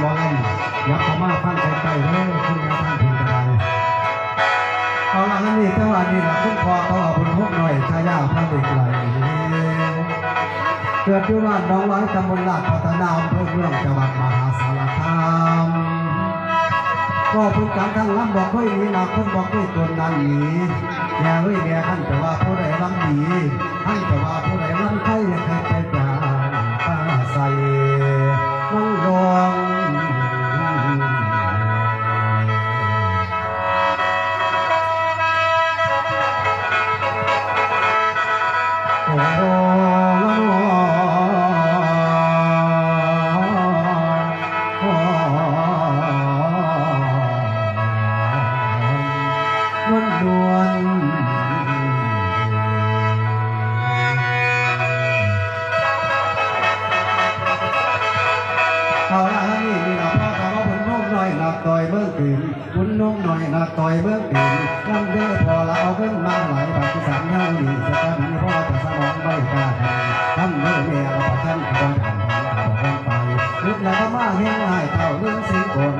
หมอลำยับเข้ามาฟังใกล้ๆเลยคุณแม่ท่านพิมพ์กระไดเอาละนั่นนี่แต่ว่านี่ละคุณพ่อเขาเอาบุญหกหน่อยชายาพระเด็กไหลเกิดที่บ้านน้องไว้ตำบลลาดพัฒนาอำเภอเมืองจังหวัดมหาสารคามก็พูดกันทั้งลำบอกเคยมีนาคนบอกเคยตนนั้นหนีแย่เอ้ยแย่ท่านแต่ว่าผู้ใดลำดีท่านแต่ว่าผู้ใด นวลนวลเอาละนี่นี่ละพ่อตาว่าบุญน้องหน่อยนักต่อยเบิ่งตื่นบุญน้องหน่อยนักต่อยเบิ่งตื่นลำเด้อพอละเอาเบิ่งมาไหลบาทที่สามเงานี่สตาร์พ่อจะสมองใบกล้าทำทำเมื่อเมียเราท่านขบวนผ่านผ่านผ่านไปลุกแล้วก็มาเฮียงหายเท่าเรื่องสิงคน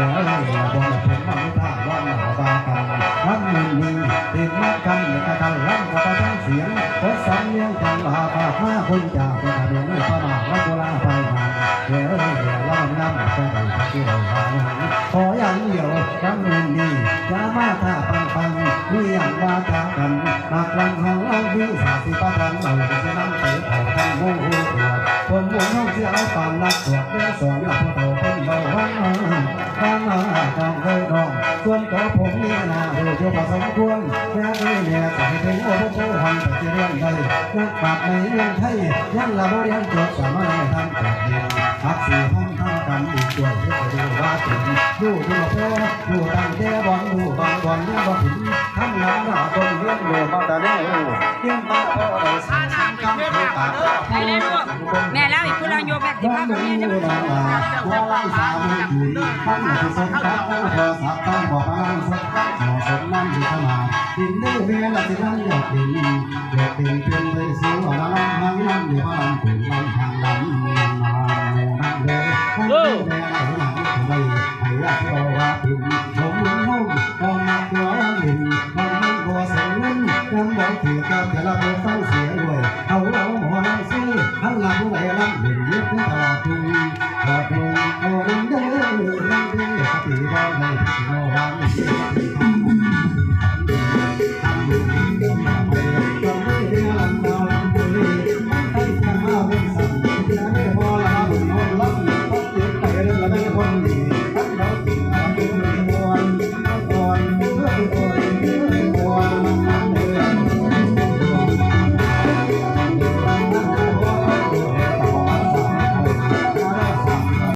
ลาแล้วเมียบนถึงมันท่าว่าหนาวบากันมันมึนมีติดมัดกันในกระทันลำกระทันเสียงรถสำเนียงจังลาภาพมาคนจากเป็นทะเบียนไม่ประมาทวัดโบราณไปมาแล้วเมียล่ำน้ำแค่ใดที่เราหาขออย่างเดียวรังเงินดีอย่ามาท่าปังปังมีอย่างว่าจากันหากลังของเราวิสาสิปะทันเราจะนำไปเผาทำโมโหตัวคนหมุนห้องเสียเอาปานนักสวดเรื่องสอนหลับพอโตเป็นเบาวัน ข้างหน้าทองเลยรองส่วนตัวผมนี่นาดูอยู่พอสมควรแค่นี้เนี่ยใส่ถึงโอ้โหหันไปเรื่องใดนักปราบในเรื่องไทยยังละบ่เรียนจบสามารถทำแบบเดียวพักสี่ห้องทำกันอีกด้วยที่จะดูว่าถึงดูดูโซ่ดูตั้งแต่บอลดูบางบอลยังบ่ถึงทำงาน เราโยแบบที่ว่าพ่อมึกับงแม่จะรู้มานะว่าสามีอยู่มันจะสมกับโทรศัพท์ต้องบอกว่าสักเหมาะสมนั่นที่ขนาดดินดื้อเมียละที่นั่นหยอกดินหยอกดินเป็นเลยสูงละลำมันนั่นเดี๋ยวมันถึงมันทางลำมันมาโมนั่นเลยนั่นคือแม่ไหนหนังทำไมไอ้ยาที่บอกว่าพิมผม ยังบอกถือกับแต่ละเพื่ฟังเสียด้วยเอาเราหมอลำซื้อหันหลังผู้ใดลำเด่นยึดตลอดทุง